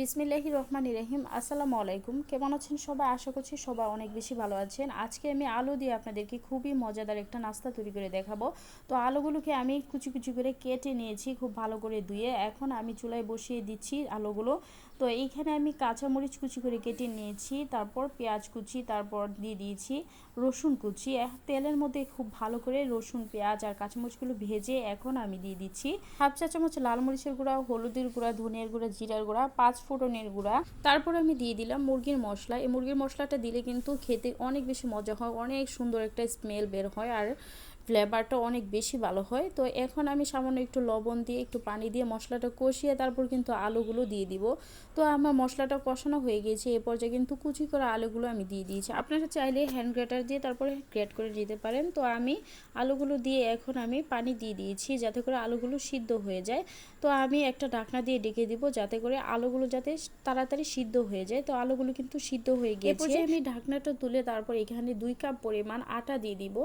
বিসমিল্লাহি রহমান রহিম, আসসালামু আলাইকুম। কেমন আছেন সবাই? আশা করছি সবাই অনেক বেশি ভালো আছেন। আজকে আমি আলু দিয়ে আপনাদেরকে খুবই মজাদার একটা নাস্তা তৈরি করে দেখাবো। তো আলুগুলোকে আমি কুচি কুচি করে কেটে নিয়েছি, খুব ভালো করে ধুয়ে। এখন আমি চুলায় বসিয়ে দিচ্ছি আলুগুলো। তো এইখানে আমি কাঁচামরিচ কুচি করে কেটে নিয়েছি, তারপর পেঁয়াজ কুচি, তারপর দিয়ে দিয়েছি রসুন কুচি। তেলের মধ্যে খুব ভালো করে রসুন, পেঁয়াজ আর কাঁচামরিচগুলো ভেজে এখন আমি দিয়ে দিচ্ছি। হাফ চা চামচ লাল মরিচের গুঁড়া, হলুদের গুঁড়া, ধনিয়ার গুঁড়া, জিরার গুঁড়া, পাঁচ ফোড়নের গুঁড়া। তারপর আমি দিয়ে দিলাম মুরগির মশলা। এই মুরগির মশলাটা দিলে কিন্তু খেতে অনেক বেশি মজা হয়, অনেক সুন্দর একটা স্মেল বের হয়। আর ফ্লেভারটা অনেক বেশি ভালো হয়। তো এখন আমি সামান্য একটু লবণ দিয়ে একটু পানি দিয়ে মশলাটা কষিয়ে তারপর কিন্তু আলুগুলো দিয়ে দিব। তো আমার মশলাটা কষানো হয়ে গিয়েছে এ পর্যায়ে কিন্তু কুচি করা আলুগুলো আমি দিয়ে দিয়েছি। আপনারা চাইলে হ্যান্ড গ্রেটার দিয়ে তারপরে গ্রেট করে দিতে পারেন। তো আমি আলুগুলো দিয়ে এখন আমি পানি দিয়ে দিয়েছি যাতে করে আলুগুলো সিদ্ধ হয়ে যায়। তো আমি একটা ঢাকনা দিয়ে ডেকে দিব যাতে করে আলুগুলো যাতে তাড়াতাড়ি সিদ্ধ হয়ে যায়। তো আলুগুলো কিন্তু সিদ্ধ হয়ে গিয়েছে আমি ঢাকনাটা তুলে তারপর এখানে দুই কাপ পরিমাণ আটা দিয়ে দিব।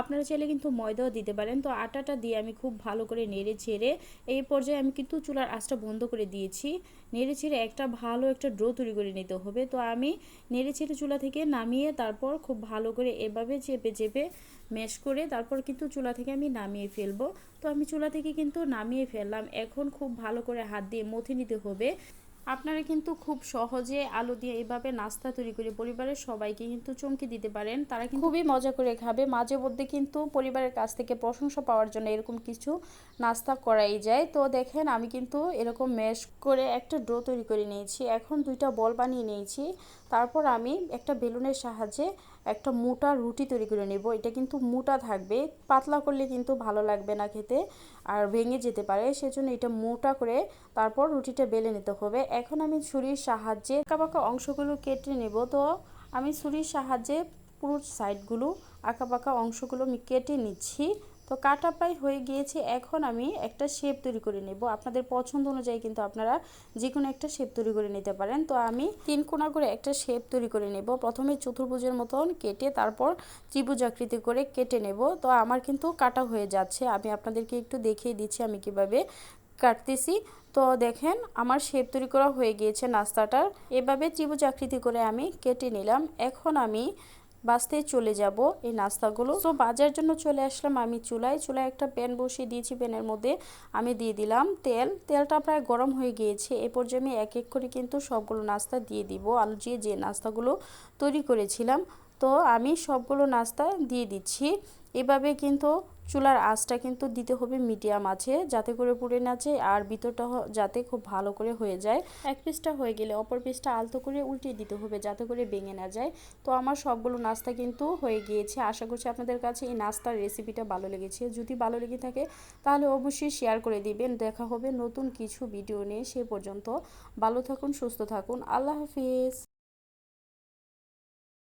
আপনারা চাইলে কিন্তু ময়দাও দিতে পারেন। তো আটাটা দিয়ে আমি খুব ভালো করে নেড়ে ছেড়ে এই পর্যায়ে আমি কিন্তু চুলার আঁচটা বন্ধ করে দিয়েছি। নেড়ে ছেড়ে একটা ভালো একটা ড্রো তৈরি করে নিতে হবে। তো আমি নেড়ে ছেড়ে চুলা থেকে নামিয়ে তারপর খুব ভালো করে এভাবে চেপে চেপে ম্যাশ করে তারপর কিন্তু চুলা থেকে আমি নামিয়ে ফেলব। তো আমি চুলা থেকে কিন্তু নামিয়ে ফেললাম। এখন খুব ভালো করে হাত দিয়ে মথে নিতে হবে। আপনারা কিন্তু খুব সহজে আলু দিয়ে এভাবে নাস্তা তৈরি করে পরিবারের সবাইকে কিন্তু চমকে দিতে পারেন। তারা কিন্তু খুবই মজা করে খাবে। মাঝে মধ্যে কিন্তু পরিবারের কাছ থেকে প্রশংসা পাওয়ার জন্য এরকম কিছু নাস্তা করাই যায়। তো দেখেন, আমি কিন্তু এরকম ম্যাশ করে একটা ডো তৈরি করে নিয়েছি। এখন দুইটা বল বানিয়ে নিয়েছি। তারপর আমি একটা বেলুনের সাহায্যে একটা মোটা রুটি তৈরি করে নেব। এটা কিন্তু মোটা থাকবে। পাতলা করলে কিন্তু ভালো লাগবে না খেতে আর ভেঙে যেতে পারে। সেজন্য এটা মোটা করে তারপর রুটিটা বেলে নিতে হবে। এখন আমি ছুরির সাহায্যে আঁকাবাঁকা অংশগুলো কেটে নেব। তো আমি ছুরির সাহায্যে পুরো সাইডগুলো আঁকাবাঁকা অংশগুলো আমি কেটে নিচ্ছি। তো কাটা প্রায় হয়ে গিয়েছে, এখন আমি একটা শেপ তৈরি করে নেব। আপনাদের পছন্দ অনুযায়ী কিন্তু আপনারা যে কোনো একটা শেপ তৈরি করে নিতে পারেন। তো আমি তিন কোনা করে একটা শেপ তৈরি করে নেব। প্রথমে চতুর্ভুজের মতন কেটে তারপর ত্রিভুজ আকৃতি করে কেটে নেব। তো আমার কিন্তু কাটা হয়ে যাচ্ছে। আমি আপনাদেরকে একটু দেখিয়ে দিচ্ছি আমি কীভাবে কাটতেছি। তো দেখেন, আমার শেপ তৈরি করা হয়ে গিয়েছে নাস্তাটার। এভাবে ত্রিভুজ আকৃতি করে আমি কেটে নিলাম। এখন আমি বাঁচতে চলে যাব এই নাস্তাগুলো। তো বাজার জন্য চলে আসলাম আমি চুলায়। চুলায় একটা প্যান বসিয়ে দিয়েছি, প্যানের মধ্যে আমি দিয়ে দিলাম তেল। তেলটা প্রায় গরম হয়ে গিয়েছে। এ পর্যায়ে আমি এক এক করে কিন্তু সবগুলো নাস্তা দিয়ে দিব। আলু দিয়ে যে নাস্তাগুলো তৈরি করেছিলাম, তো আমি সবগুলো নাস্তা দিয়ে দিচ্ছি। এভাবে কিন্তু চুলার আঁচটা কিন্তু দিতে হবে মিডিয়াম আছে যাতে করে পুড়ে না যায় আর ভিতরটা যাতে খুব ভালো করে হয়ে যায়। এক পিসটা হয়ে গেলে অপর পিসটা আলতো করে উল্টে দিতে হবে যাতে করে ভেঙে না যায়। তো আমার সবগুলো নাস্তা কিন্তু হয়ে গিয়েছে। আশা করছি আপনাদের কাছে এই নাস্তার রেসিপিটা ভালো লেগেছে। যদি ভালো লেগে থাকে, তাহলে অবশ্যই শেয়ার করে দিবেন। দেখা হবে নতুন কিছু ভিডিও নিয়ে সে পর্যন্ত। ভালো থাকুন, সুস্থ থাকুন। আল্লাহ হাফিজ।